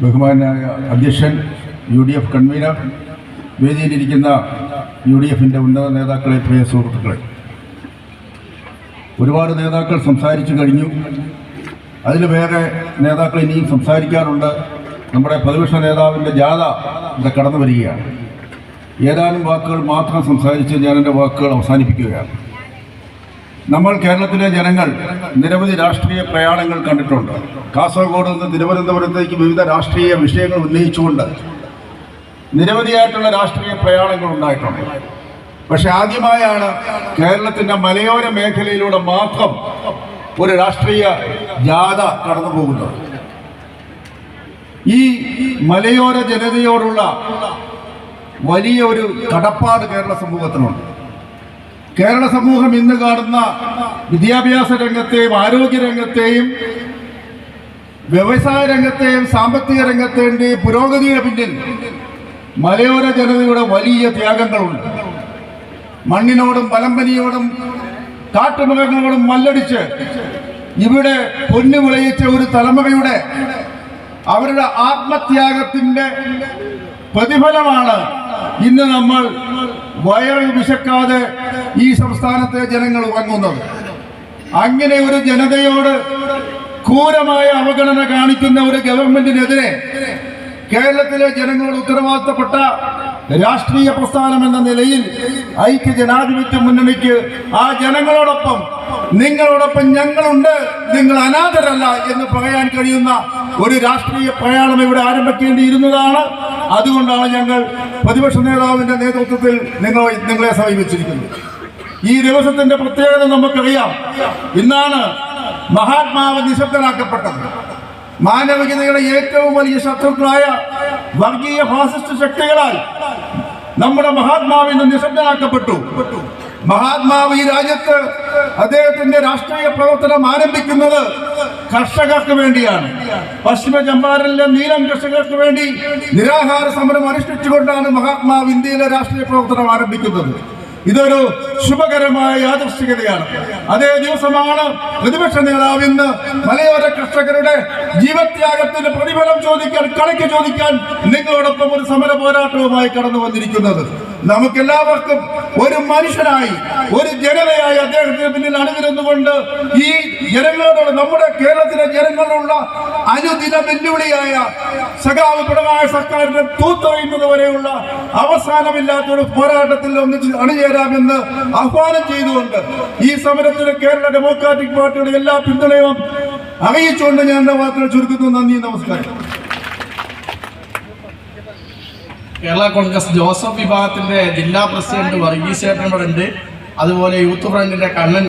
ബഹുമാനായ അധ്യക്ഷൻ U D F convener വേദിയിലിരിക്കുന്ന യു ഡി എഫിന്റെ ഉന്നത നേതാക്കളെ പ്രിയ സുഹൃത്തുക്കളെ. ഒരുപാട് നേതാക്കൾ സംസാരിച്ചു കഴിഞ്ഞു. അതിൽ വേറെ നേതാക്കൾ ഇനിയും സംസാരിക്കാറുണ്ട്. നമ്മുടെ പ്രതിപക്ഷ നേതാവിന്റെ ജാഥ ഇവിടെ കടന്നു വരികയാണ് ഏതാനും വാക്കുകൾ മാത്രം സംസാരിച്ച് ഞാൻ എന്റെ വാക്കുകൾ അവസാനിപ്പിക്കുകയാണ്. നമ്മൾ കേരളത്തിലെ ജനങ്ങൾ നിരവധി രാഷ്ട്രീയ പ്രയാണങ്ങൾ കണ്ടിട്ടുണ്ട്. കാസർഗോഡ് നിന്ന് തിരുവനന്തപുരത്തേക്ക് വിവിധ രാഷ്ട്രീയ വിഷയങ്ങൾ ഉന്നയിച്ചുകൊണ്ട് നിരവധിയായിട്ടുള്ള രാഷ്ട്രീയ പ്രയാണങ്ങൾ ഉണ്ടായിട്ടുണ്ട്. പക്ഷെ ആദ്യമായാണ് കേരളത്തിന്റെ മലയോര മേഖലയിലൂടെ മാത്രം ഒരു രാഷ്ട്രീയ ജാഥ കടന്നു പോകുന്നത് ഈ മലയോര ജനതയോടുള്ള വലിയ ഒരു കടപ്പാട് കേരള സമൂഹത്തിനുണ്ട്. കേരള സമൂഹം ഇന്ന് കാണുന്ന വിദ്യാഭ്യാസ രംഗത്തെയും ആരോഗ്യ രംഗത്തെയും വ്യവസായ രംഗത്തെയും സാമ്പത്തിക രംഗത്തെയും പുരോഗതിയുടെ പിന്നിൽ മലയോര ജനതയുടെ വലിയ ത്യാഗങ്ങളുണ്ട്. മണ്ണിനോടും പലമ്പനിയോടും കാട്ടുമൃഗങ്ങളോടും മല്ലടിച്ച് ഇവിടെ പൊന്നു വിളയിച്ച ഒരു തലമുറയുടെ അവരുടെ ആത്മത്യാഗത്തിന്റെ പ്രതിഫലമാണ് ഇന്ന് നമ്മൾ വയറ് വിശക്കാതെ ഈ സംസ്ഥാനത്തെ ജനങ്ങൾ ഉറങ്ങുന്നത്. അങ്ങനെ ഒരു ജനതയോട് ക്രൂരമായ അവഗണന കാണിക്കുന്ന ഒരു ഗവൺമെന്റിനെതിരെ കേരളത്തിലെ ജനങ്ങളോട് ഉത്തരവാദിത്തപ്പെട്ട രാഷ്ട്രീയ പ്രസ്ഥാനം എന്ന നിലയിൽ ഐക്യ ജനാധിപത്യ മുന്നണിക്ക് ആ ജനങ്ങളോടൊപ്പം നിങ്ങളോടൊപ്പം ഞങ്ങളുണ്ട് നിങ്ങൾ അനാഥരല്ല എന്ന് പറയാൻ കഴിയുന്ന ഒരു രാഷ്ട്രീയ പ്രയാണം ഇവിടെ ആരംഭിക്കേണ്ടിയിരുന്നതാണ്. അതുകൊണ്ടാണ് ഞങ്ങൾ പ്രതിപക്ഷ നേതാവിന്റെ നേതൃത്വത്തിൽ നിങ്ങൾ നിങ്ങളെ സമീപിച്ചിരിക്കുന്നത്. ഈ ദിവസത്തിന്റെ പ്രത്യേകത നമുക്കറിയാം. ഇന്നാണ് മഹാത്മാവ് നിശബ്ദനാക്കപ്പെട്ടത്. മാനവികതയുടെ ഏറ്റവും വലിയ ശത്രുക്കളായ വർഗീയ ഫാസിസ്റ്റ് ശക്തികളാൽ നമ്മുടെ മഹാത്മാവ് ഇന്ന് നിശബ്ദനാക്കപ്പെട്ടു. മഹാത്മാവ് ഈ രാജ്യത്ത് അദ്ദേഹത്തിന്റെ രാഷ്ട്രീയ പ്രവർത്തനം ആരംഭിക്കുന്നത് കർഷകർക്ക് വേണ്ടിയാണ്. പശ്ചിമ ചമ്പാരനിലെ നീലം കർഷകർക്ക് വേണ്ടി നിരാഹാര സമരം അനുഷ്ഠിച്ചുകൊണ്ടാണ് മഹാത്മാവ് ഇന്ത്യയിലെ രാഷ്ട്രീയ പ്രവർത്തനം ആരംഭിക്കുന്നത്. ഇതൊരു ശുഭകരമായ യാദൃശ്ചികതയാണ് അതേ ദിവസമാണ് പ്രതിപക്ഷ നേതാവ് ഇന്ന് മലയോര കർഷകരുടെ ജീവത്യാഗത്തിന്റെ പ്രതിഫലം ചോദിക്കാൻ കണക്ക് ചോദിക്കാൻ നിങ്ങളോടൊപ്പം ഒരു സമര പോരാട്ടവുമായി കടന്നു വന്നിരിക്കുന്നത്. നമുക്കെല്ലാവർക്കും ഒരു മനുഷ്യനായി ഒരു ജനതയായി അദ്ദേഹത്തിന് പിന്നിൽ അണിനിരുന്നുകൊണ്ട് ഈ ജനങ്ങളോട് നമ്മുടെ കേരളത്തിലെ ജനങ്ങളോടുള്ള അനുദിന വെല്ലുവിളിയായ സഖാവ് പിണറായി സർക്കാരിനെ തൂത്തെറിയുന്നത് വരെയുള്ള അവസാനമില്ലാത്തൊരു പോരാട്ടത്തിൽ ഒന്നിച്ച് അണിചേരാമെന്ന് ആഹ്വാനം ചെയ്തുകൊണ്ട് ഈ സമരത്തിന് കേരള ഡെമോക്രാറ്റിക് പാർട്ടിയുടെ എല്ലാ പിന്തുണയും അറിയിച്ചുകൊണ്ട് ഞാൻ എന്റെ വാർത്തകൾ ചുരുക്കുന്നു. നന്ദി നമസ്കാരം. കേരള കോൺഗ്രസ് ജോസഫ് വിഭാഗത്തിന്റെ ജില്ലാ പ്രസിഡന്റ് വർഗീസ് ചേട്ടൻ അതുപോലെ യൂത്ത് ഫ്രണ്ടിന്റെ കണ്ണൻ